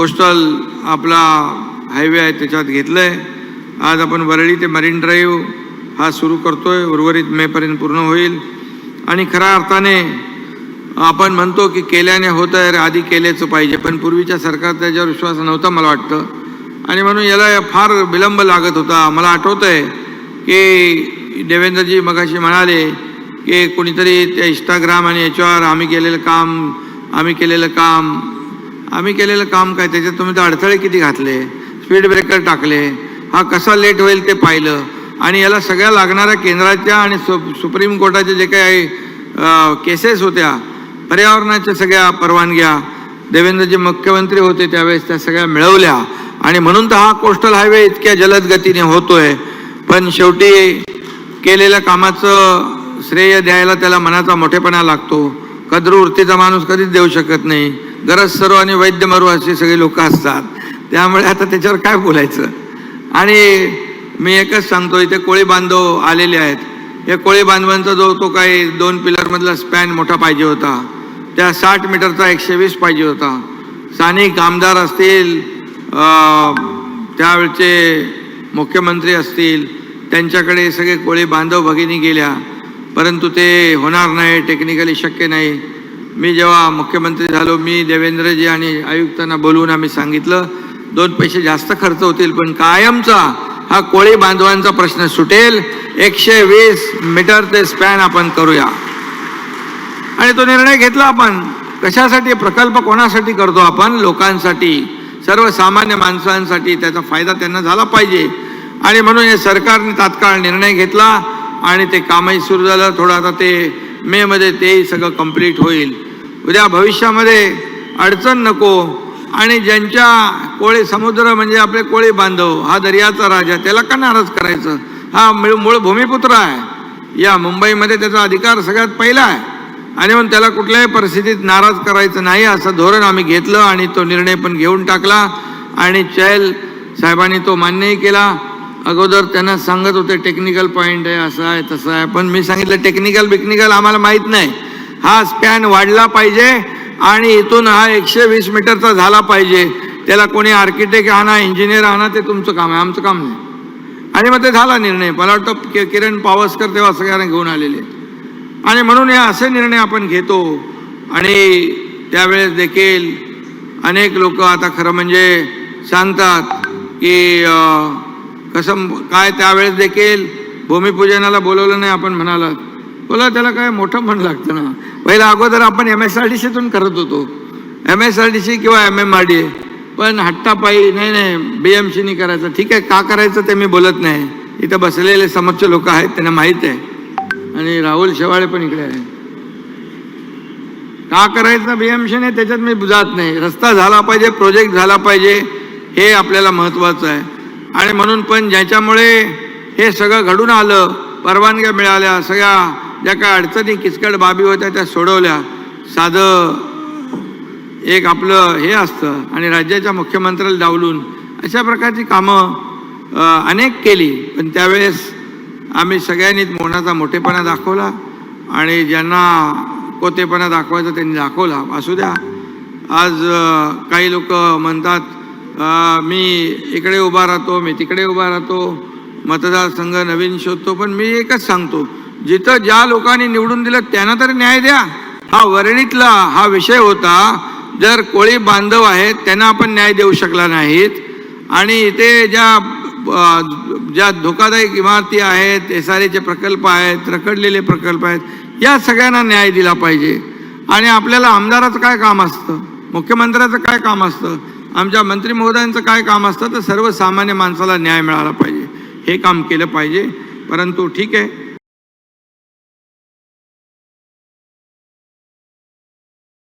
Coastal आपला highway आहे त्याच्यात घेतलं आहे आज आपण वरळी ते मरीन ड्राईव्ह हा सुरू करतो आहे उर्वरित मेपर्यंत पूर्ण होईल. आणि खऱ्या अर्थाने आपण म्हणतो की केल्याने होतं आहे आधी केल्याचं पाहिजे. पण पूर्वीच्या सरकार त्याच्यावर विश्वास नव्हता मला वाटतं. आणि म्हणून याला फार विलंब लागत होता. मला आठवतं आहे की देवेंद्रजी मगाशी म्हणाले की कोणीतरी त्या इंस्टाग्राम आणि याच्यावर आम्ही केलेलं काम आम्ही केलेलं काम आम्ही केलेलं काम काय? त्याच्यात तुम्ही तर अडथळे किती घातले? स्पीड ब्रेकर टाकले. हा कसा लेट होईल ते पाहिलं. आणि याला सगळ्या लागणाऱ्या केंद्राच्या आणि सु सुप्रीम कोर्टाच्या जे काही केसेस होत्या पर्यावरणाच्या सगळ्या परवानग्या देवेंद्रजी मुख्यमंत्री होते त्यावेळेस त्या सगळ्या मिळवल्या. आणि म्हणून तर हा कोस्टल हायवे इतक्या जलद गतीने होतोय. पण शेवटी केलेल्या कामाचं श्रेय द्यायला त्याला मनाचा मोठेपणा लागतो. कद्र वृत्तीचा माणूस कधीच देऊ शकत नाही. गरज सर्व आणि वैद्य मरू असे सगळे लोक असतात. त्यामुळे आता त्याच्यावर काय बोलायचं? आणि मी एकच सांगतो इथे कोळी बांधव आलेले आहेत. या कोळी बांधवांचा जो तो काही दोन पिलरमधला स्पॅन मोठा पाहिजे होता. त्या साठ मीटरचा एकशे वीस पाहिजे होता. स्थानिक आमदार असतील त्यावेळचे मुख्यमंत्री असतील त्यांच्याकडे सगळे कोळी बांधव भगिनी गेल्या. परंतु ते होणार नाही टेक्निकली शक्य नाही. मी जेव्हा मुख्यमंत्री झालो मी देवेंद्रजी आणि आयुक्तांना बोलवून आम्ही सांगितलं दोन पैसे जास्त खर्च होतील पण कायमचा हा कोळी बांधवांचा प्रश्न सुटेल. एकशे वीस मीटर ते स्पॅन आपण करूया. आणि तो निर्णय घेतला आपण. कशासाठी प्रकल्प कोणासाठी करतो आपण? लोकांसाठी. सर्वसामान्य माणसांसाठी त्याचा फायदा त्यांना झाला पाहिजे. आणि म्हणून हे सरकारने तात्काळ निर्णय घेतला आणि ते कामही सुरू झालं. थोडं आता ते मेमध्ये तेही सगळं कंप्लीट होईल. उद्या भविष्यामध्ये अडचण नको. आणि ज्यांच्या कोळी समुद्र म्हणजे आपले कोळी बांधव हा दर्याचा राजा त्याला का नाराज करायचं? हा मूळ मूळ भूमिपुत्र आहे. या मुंबईमध्ये त्याचा अधिकार सगळ्यात पहिला आहे. आणि म्हणून त्याला कुठल्याही परिस्थितीत नाराज करायचं नाही असं धोरण आम्ही घेतलं आणि तो निर्णय पण घेऊन टाकला. आणि चैल साहेबांनी तो मान्यही केला. अगोदर त्यांना सांगत होते टेक्निकल पॉईंट आहे असं आहे तसं आहे. पण मी सांगितलं टेक्निकल बिक्निकल आम्हाला माहीत नाही. हा स्पॅन वाढला पाहिजे आणि इथून हा एकशे वीस मीटरचा झाला पाहिजे. त्याला कोणी आर्किटेक्ट आणा इंजिनियर आणा ते तुमचं काम आहे. आमचं काम नाही. आणि मग ते झाला निर्णय. मला वाटतं कि- किरण पावसकर तेव्हा सगळ्यांना घेऊन आलेले आणि म्हणून हे असे निर्णय आपण घेतो. आणि त्यावेळेस देखील अनेक लोक आता खरं म्हणजे सांगतात की कसं काय त्यावेळेस देखील भूमिपूजनाला बोलवलं नाही आपण म्हणालात बोला त्याला काय मोठं म्हण लागतं ना. पहिला अगोदर आपण एम एस आर डी सीतून करत होतो. M S R D C किंवा एम एम आर डी पण हट्टापायी नाही नाही बी एम सीनी करायचं. ठीक आहे का करायचं ते मी बोलत नाही. इथं बसलेले समक्ष लोक आहेत त्यांना माहीत आहे. आणि राहुल शेवाळे पण इकडे आहे. का करायचं बी एम सीने त्याच्यात मी जात नाही. रस्ता झाला पाहिजे प्रोजेक्ट झाला पाहिजे हे आपल्याला महत्त्वाचं आहे. आणि म्हणून पण ज्याच्यामुळे हे सगळं घडून आलं परवानग्या मिळाल्या सगळ्या ज्या काय अडचणी किचकट बाबी होत्या त्या सोडवल्या. साधं एक आपलं हे असतं आणि राज्याच्या मुख्यमंत्र्याला डावलून अशा प्रकारची कामं अनेक केली. पण त्यावेळेस आम्ही सगळ्यांनीच मोनाचा मोठेपणा दाखवला आणि ज्यांना कोतेपणा दाखवायचा त्यांनी दाखवला. असू द्या. आज काही लोक म्हणतात मी इकडे उभा राहतो मी तिकडे उभा राहतो मतदारसंघ नवीन शोधतो पण मी एकच सांगतो जिथं ज्या लोकांनी निवडून दिलं त्यांना तरी न्याय द्या. हा वर्णितला हा विषय होता जर कोळी बांधव आहेत त्यांना आपण न्याय देऊ शकला नाहीत. आणि इथे ज्या ज्या धोकादायक इमारती आहेत एस आर एचे प्रकल्प आहेत रखडलेले प्रकल्प आहेत या सगळ्यांना न्याय दिला पाहिजे. आणि आपल्याला आमदाराचं काय काम असतं? मुख्यमंत्र्याचं काय काम असतं? आमच्या मंत्री महोदयांचं काय काम असतं तर सर्वसामान्य माणसाला न्याय मिळाला पाहिजे. हे काम केलं पाहिजे. परंतु ठीक आहे